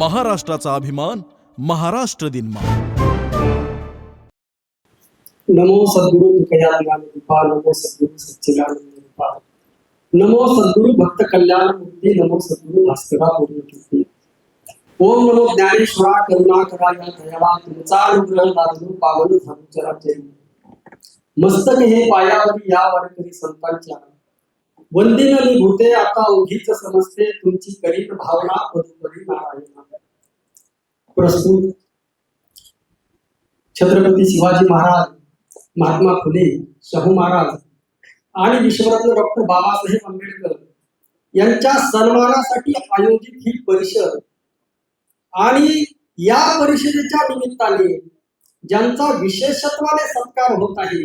महाराष्ट्राचा अभिमान महाराष्ट्र दिन मा नमो सद्गुरु तुकयाल नमो सद्गुरु सच्चिदानंद नमो सद्गुरु भक्त कल्याण मूर्ती नमो सद्गुरु भास्करा पूर्ण कीर्ती ओम नमो ज्ञानेश्वरा करुणा करा या दयावा तुमचा अनुग्रह लाभलो पावन झालो चराचरी मस्तक हे पायावरी या वारकरी संतांच्या वंदिन भूते आता उगीच समजते तुमची करीत भावना पदुपरी नारायण प्रस्तुत. छत्रपती शिवाजी महाराज महात्मा फुले शाहू महाराज आणि विश्वरत्न डॉक्टर बाबासाहेब आंबेडकर यांच्या सन्मानासाठी आयोजित ही परिषद आणि या परिषदेच्या निमित्ताने ज्यांचा विशेषत्वाने सत्कार होत आहे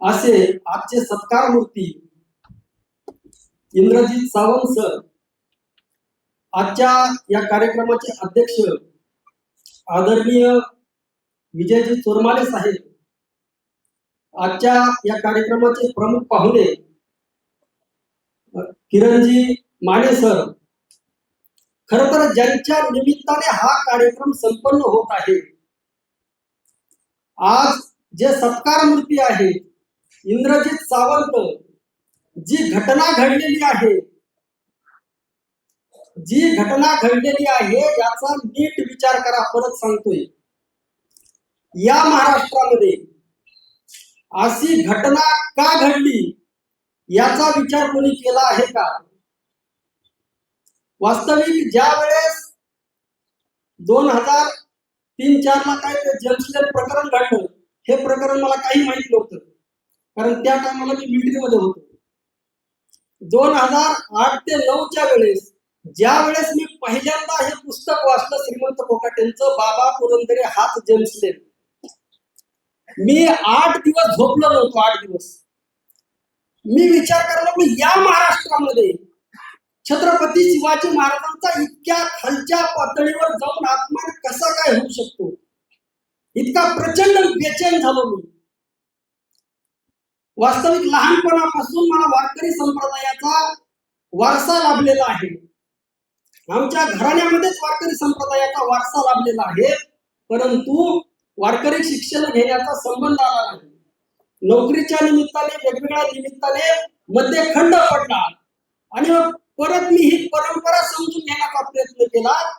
असे आजचे सत्कार मूर्ती इंद्रजित सावंत सर आजच्या या कार्यक्रमाचे अध्यक्ष आदरणीय विजयजी चोरमाले साहेब आजच्या या कार्यक्रमाचे प्रमुख पाहुणे किरणजी माने सर खर तर ज्यांच्या निमित्ताने हा कार्यक्रम संपन्न होत आहे आज जे सत्कार मूर्ती आहे इंद्रजित सावंत जी घटना घडलेली आहे जी घटना घडलेली आहे याचा नीट विचार करा परत सांगतोय. या महाराष्ट्रामध्ये अशी घटना का घडली याचा विचार कोणी केला आहे का? वास्तविक ज्या वेळेस दोन हजार तीन चार ला काय ते प्रकरण घडलं हे प्रकरण मला काही माहीत नव्हतं. कारण त्या टायमाला मी मिलिटरी मध्ये होतो. दोन हजार आठ ते नऊच्या वेळेस ज्या वेळेस मी पहिल्यांदा हे पुस्तक वाचलं श्रीमंत कोकाटेंचं बाबा पुरंदरे हात जेम्सलेन मी आठ दिवस झोपलो नव्हतो आठ दिवस. मी विचार करलो की या महाराष्ट्रामध्ये छत्रपती शिवाजी महाराजांचा इतक्या खालच्या पातळीवर जाऊन आत्मा कसा काय होऊ शकतो? इतका प्रचंड बेचैन झालो मी. वास्तविक लहानपणापासून मला वारकरी संप्रदायाचा वारसा लाभलेला आहे. आमच्या घराण्यामध्येच वारकरी संप्रदायाचा वारसा लाभलेला आहे. परंतु वारकरी शिक्षण घेण्याचा संबंध आला नाही. नोकरीच्या निमित्ताने वेगवेगळ्या निमित्ताने मध्ये खंड पडला. आणि परत मी ही परंपरा समजून घेण्याचा प्रयत्न केला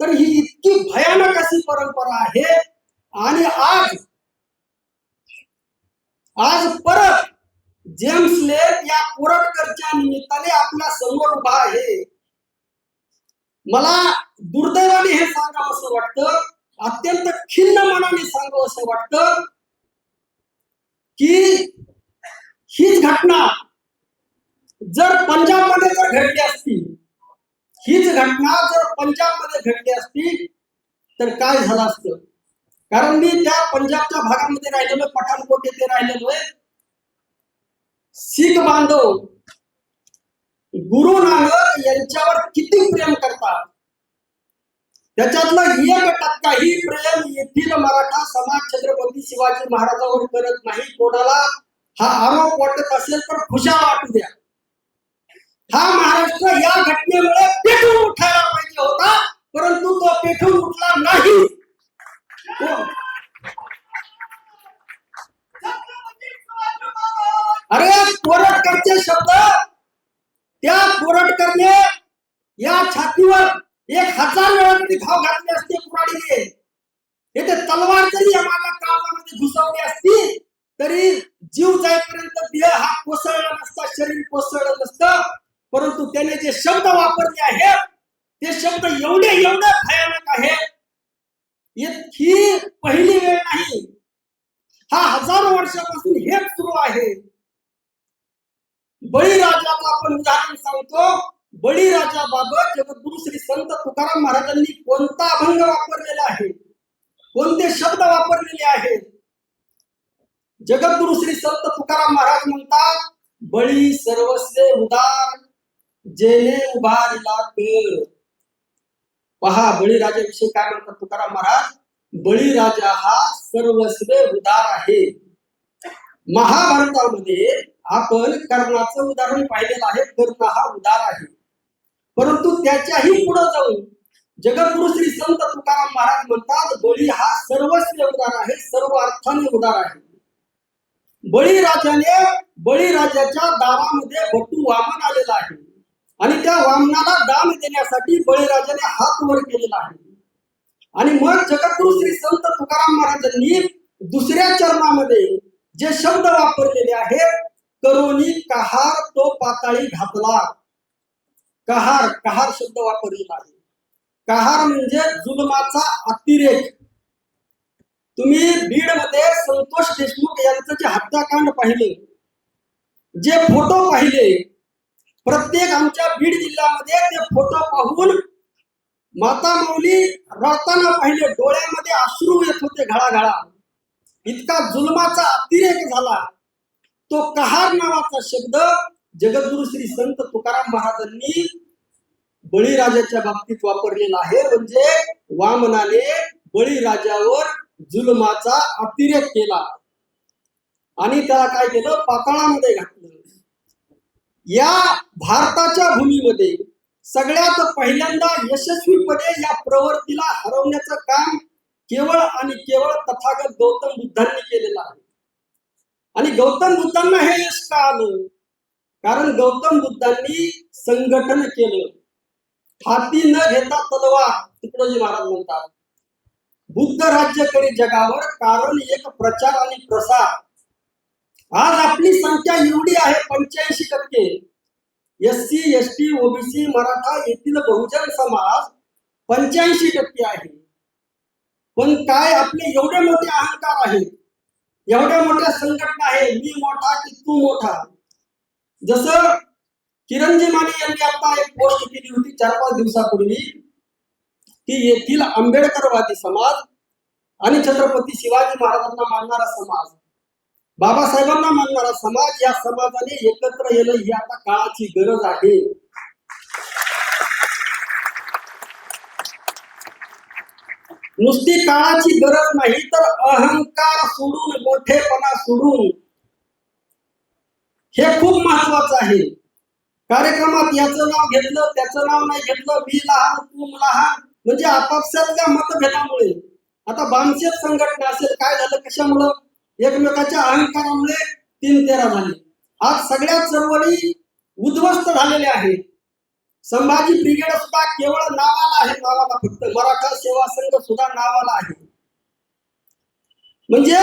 तर ही इतकी भयानक अशी परंपरा आहे. आणि आज आज परत जेम्स लेक या कोरटकरच्या निमित्ताने आपल्यासमोर उभा आहे. मला दुर्दैवाने हे सांगावं असं वाटतं. अत्यंत खिन्न मनाने सांगावं असं वाटतं की हीच घटना जर पंजाबमध्ये जर घडली असती हीच घटना जर पंजाबमध्ये घडली असती तर काय झालं असतं? कारण मी त्या पंजाबच्या भागामध्ये राहिलेलो पठाणकोट येथे राहिलेलो आहे शीख बांधव गुरु नानक यांच्यावर किती प्रेम करतात? त्याच्यातलं एक टक्काही प्रेम येथील मराठा समाज छत्रपती शिवाजी महाराजांवर करत नाही. कोणाला हा आरोप वाटत असेल तर खुशा वाटू द्या. हा महाराष्ट्र या घटनेमुळे पेटून उठायला पाहिजे होता परंतु तो पेटून उठला नाही. अरे कोरटकरचे शब्द त्या कोरटकरने या छातीवर एक हजार वेळा तरी घाव घातले असते कुराडीने येथे तलवार जरी आम्हाला कामामध्ये घुसवली असती तरी जीव जाईपर्यंत देह हा कोसळला नसता शरीर कोसळलं नसतं. परंतु त्याने जे शब्द वापरले आहेत ते शब्द एवढे एवढे भयानक आहेत ही पहिली वेळ नाही. हा हजारो वर्षापासून हेच सुरू आहे. बळीराजाचं आपण उदाहरण सांगतो. बळीराजाबाबत जगद्गुरु श्री संत तुकाराम महाराजांनी कोणता अभंग वापरलेला आहे? कोणते शब्द वापरलेले आहेत? जगद्गुरु श्री संत तुकाराम महाराज म्हणतात बळी सर्वस्वे उदार जेने उभारला कर. पहा बळीराजाविषयी काय म्हणतात तुकाराम महाराज? बळीराजा हा सर्वस्वे उदार आहे. महाभारतामध्ये आपण कर्णाचं उदाहरण पाहिलेलं आहे कर्ण हा उदार आहे. परंतु त्याच्याही पुढे जाऊन जगद्गुरु श्री संत तुकाराम महाराज म्हणतात बळी हा सर्वस्व उदार आहे सर्व अर्थाने उदार आहे. बळीराजाने बळीराजाच्या दारामध्ये भटू वामन आलेला आहे. आणि त्या वामनाला दान देण्यासाठी बळीराजाने हात वर केलेला आहे. आणि मग जगद्गुरु श्री संत तुकाराम महाराजांनी दुसऱ्या चरणामध्ये जे शब्द वापरलेले आहेत करोनी कहार तो पाताळी घातला. कहार कहार शब्द वापरलेला आहे. कहार म्हणजे जुलमाचा अतिरेक. तुम्ही बीडमध्ये संतोष देशमुख यांचं जे हत्याकांड पाहिले जे फोटो पाहिले प्रत्येक आमच्या बीड जिल्ह्यामध्ये ते फोटो पाहून माता माऊली रडताना पाहिले डोळ्यामध्ये अश्रू येत होते घळाघळा. इतका जुलमाचा अतिरेक झाला. तो कहार नावाचा शब्द जगद्गुरु श्री संत तुकाराम महाराजांनी बळीराजाच्या बाबतीत वापरलेला आहे. म्हणजे वामनाने बळीराजावर जुलमाचा अतिरेक केला. आणि त्याला काय केलं? पाताळामध्ये घातलं. या भारताच्या भूमीमध्ये सगळ्यात पहिल्यांदा यशस्वीपणे या प्रवृत्तीला हरवण्याचं काम केवळ आणि केवळ तथागत गौतम बुद्धांनी केलेलं आहे. आणि गौतम बुद्धांना हे यश का आलं? कारण गौतम बुद्धांनी संघटन केलं. हाती न घेता तलवार तुकडोजी महाराज म्हणतात. बुद्ध राज्य करी जगावर कारण एक प्रचार आणि प्रसार आज आपली संख्या एवढी आहे पंच्याऐंशी टक्के. S C S T OBC Maratha येथील बहुजन समाज पंच्याऐंशी टक्के आहे. पण काय आपले एवढे मोठे अहंकार आहेत? एवढ्या मोठ्या संघटना आहे मी मोठा की तू मोठा? जस किरणजी माने यांनी आता एक पोस्ट केली होती चार पाच दिवसापूर्वी की येथील आंबेडकरवादी समाज आणि छत्रपती शिवाजी महाराजांना मानणारा समाज. बाबासाहेबांना मानणारा समाज या समाजाने एकत्र येणं ही आता काळाची गरज आहे. नुसती काळाची गरज नाही तर अहंकार सोडून मोठेपणा सोडून हे खूप महत्वाचं आहे. कार्यक्रमात याचं नाव घेतलं त्याचं नाव नाही घेतलं मी लहान तू लहान म्हणजे आपापसातल्या मतभेदामुळे. आता बामशेत संघटना असेल काय झालं कशामुळं? एकमेकाच्या अहंकारामुळे तीन तेरा झाले. आज सगळ्या चळवळी उद्ध्वस्त झालेल्या आहेत संभाजी ब्रिगेड सुद्धा केवळ नावाला आहे नावाला फक्त. मराठा सेवा संघ सुद्धा नावाला आहे. म्हणजे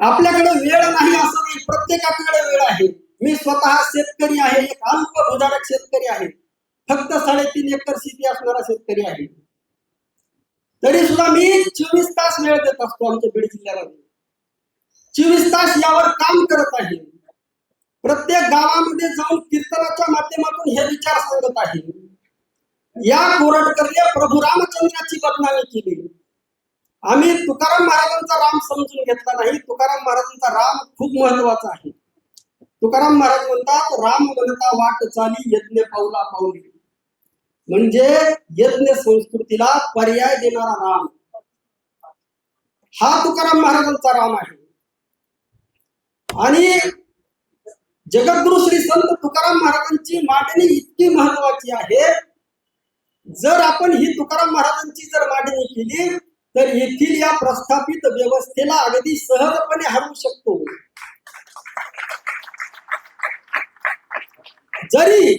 आपल्याकडे वेळ नाही असं नाही प्रत्येकाकडे वेळ आहे. मी स्वतः शेतकरी आहे एक अल्प भुजारक शेतकरी आहे. फक्त साडेतीन एकर शेती असणारा शेतकरी आहे. तरी सुद्धा मी चोवीस तास वेळ देत असतो आमच्या बीड जिल्ह्याला चोवीस तास यावर काम करत आहे. प्रत्येक गावामध्ये जाऊन कीर्तनाच्या माध्यमातून हे विचार सांगत आहे. या कोरटकरने प्रभू रामचंद्राची बदनामी केली. आम्ही तुकाराम महाराजांचा राम समजून घेतला नाही. तुकाराम महाराजांचा राम खूप महत्त्वाचा आहे. तुकाराम महाराज म्हणतात राम म्हणता वाट चाली यज्ञ पावला पावली. म्हणजे यज्ञ संस्कृतीला पर्याय देणारा राम. हा तुकाराम महाराजांचा राम आहे. आणि जगद्गुरु श्री संत तुकाराम महाराजांची मांडणी इतकी महत्वाची आहे जर आपण ही तुकाराम महाराजांची जर मांडणी केली तर येथील या प्रस्थापित व्यवस्थेला अगदी सहजपणे हरवू शकतो. जरी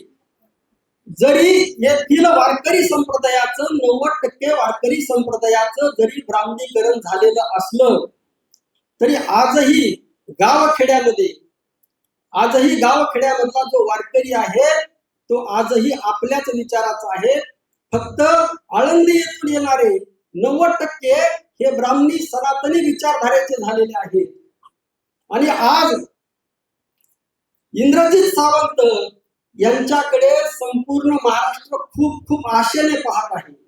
जरी येथील वारकरी संप्रदायाचं नव्वद टक्के वारकरी संप्रदायाचं जरी ब्राह्मणीकरण झालेलं असलं तरी आजही गावखेड्यामध्ये. आजही गावखेड्यामधला जो वारकरी आहे तो आजही आपल्याच विचाराचा आहे. फक्त आळंदी येथून येणारे नव्वद टक्के हे ब्राह्मणी सनातनी विचारधारेचे झालेले आहेत. आणि आज इंद्रजित सावंत यांच्याकडे संपूर्ण महाराष्ट्र खूप खूप आशेने पाहत आहे.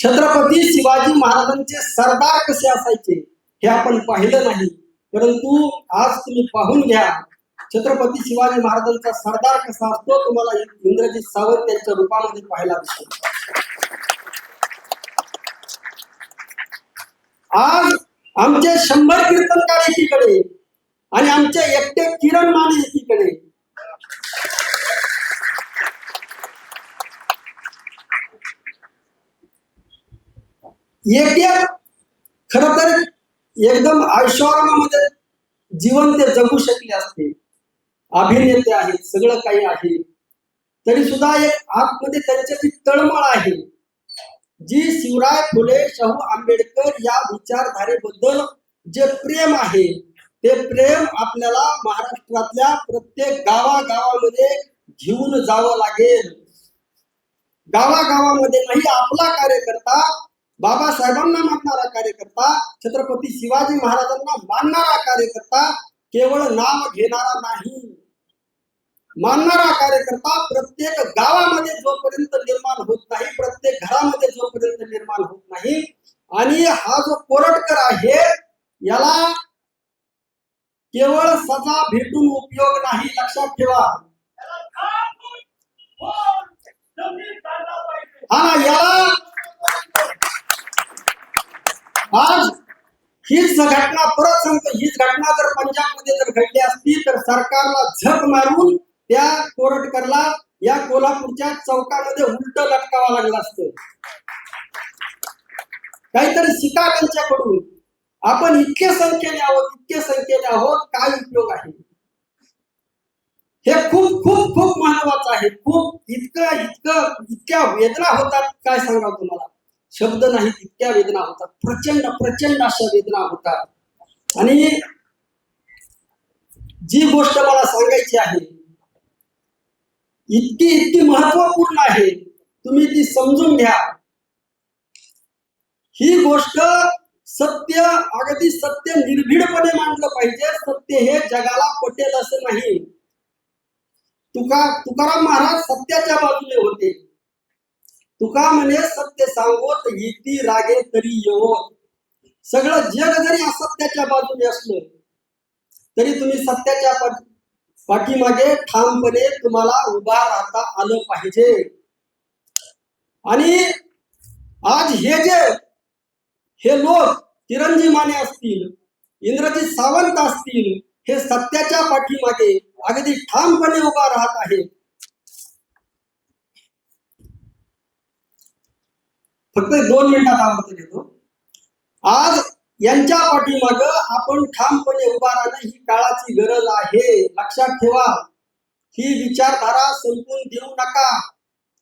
छत्रपती शिवाजी महाराजांचे सरदार कसे असायचे हे आपण पाहिलं नाही. परंतु आज तुम्ही पाहून घ्या छत्रपती शिवाजी महाराजांचा सरदार कसा असतो तुम्हाला इंग्रजी सावंत यांच्या रूपामध्ये पाहायला दिसतो. आज आमचे शंभर कीर्तनकार एकीकडे आणि आमचे एकटे किरण माने एकीकडे. एटीएम खर तर एकदम आयुष्यामध्ये जीवन ते जगू शकले असते. अभिनेते आहेत सगळं काही आहे. तरी सुद्धा एक आतमध्ये त्यांच्याची तळमळ आहे. जी शिवराय फुले शाहू आंबेडकर या विचारधारेबद्दल जे प्रेम आहे ते प्रेम आपल्याला महाराष्ट्रातल्या प्रत्येक गावागावामध्ये घेऊन जावं लागेल. गावागावामध्ये नाही आपला कार्यकर्ता बाबासाहेबांना मानणारा कार्यकर्ता छत्रपती शिवाजी महाराजांना मानणारा कार्यकर्ता केवळ नाव घेणारा नाही. मानणारा कार्यकर्ता प्रत्येक गावामध्ये जोपर्यंत निर्माण होत नाही प्रत्येक घरामध्ये जोपर्यंत निर्माण होत नाही आणि हा जो कोरटकर आहे याला केवळ सजा भेटून उपयोग नाही लक्षात ठेवा. हा ना याला आज हीच घटना परत सांगतो हीच घटना जर पंजाबमध्ये जर घडली असती तर सरकारला झक मारून त्या कोरटकरला या कोल्हापूरच्या चौकामध्ये उलट लटकावा लागलं असतं. काहीतरी शिका त्यांच्याकडून. आपण इतके संख्येने आहोत इतके संख्येने आहोत काय उपयोग आहे? हे खूप खूप खूप महत्वाचं आहे. खूप इतकं इतकं इतक्या वेदना होतात काय सांगावं तुम्हाला? शब्द नाही इतक्या वेदना होतात. प्रचंड प्रचंड अशा वेदना होतात. आणि जी गोष्ट मला सांगायची आहे इतकी इतकी महत्त्वपूर्ण आहे तुम्ही ती समजून घ्या. ही गोष्ट सत्य अगदी सत्य निर्भीडपणे मांडलं पाहिजे. सत्य हे जगाला पटेल असं नाही. तुका तुकाराम महाराज सत्याच्या बाजूने होते. तुका म्हणे सत्य सांगोत येती रागे तरी येवो. सगळं जग जरी असत्याच्या बाजूने असलं तरी तुम्ही सत्याच्या पाठीमागे ठामपणे तुम्हाला उभा राहता आलं पाहिजे. आणि आज हे जे हे लोक तिरंजी माने असतील इंद्रजी सावंत असतील हे सत्याच्या पाठीमागे अगदी ठामपणे उभा राहत आहेत. फक्त दोन मिनिटात आवडते देतो आज यांच्या पाठीमाग आपण ठामपणे उभा राहणं ही काळाची गरज आहे. लक्षात ठेवा. ही विचारधारा संपून देऊ नका.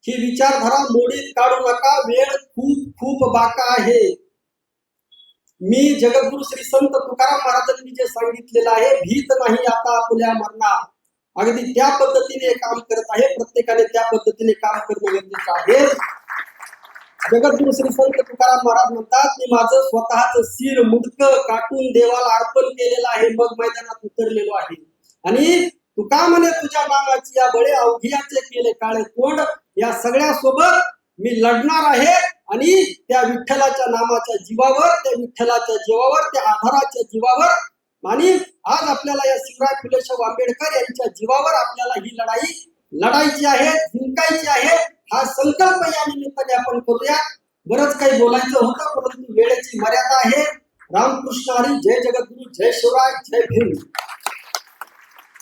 ही विचारधारा मोडीत काढू नका. वेळ खूप खूप बाका आहे. मी जगद्गुरु श्री संत तुकाराम महाराजांनी जे सांगितलेलं आहे भीत नाही आता आपल्या मरणा अगदी त्या पद्धतीने काम करत आहे. प्रत्येकाने त्या पद्धतीने काम करणं गरजेचं आहे. जगद्गुरु श्री संत तुकाराम महाराज म्हणतात मी माझं स्वतःच सिर मुडक काटून देवाला अर्पण केलेलं आहे मग मैदानात उतरलेलो आहे. आणि तुका म्हणे तुझ्या नामाची या बळे अवघियाचे केले काळे कोण या सगळ्या सोबत मी लढणार आहे आणि त्या विठ्ठलाच्या नामाच्या जीवावर त्या विठ्ठलाच्या जीवावर त्या आधाराच्या जीवावर आणि आज आपल्याला या शिवराय फुले आंबेडकर यांच्या जीवावर आपल्याला ही लढाई लढायची आहे जिंकायची आहे हा संकल्प या निमित्ताने आपण करूया. बरंच काही बोलायचं होतं परंतु वेळेची मर्यादा आहे. रामकृष्ण हरी जय जगद्गुरु जय शिवराय जय भीम.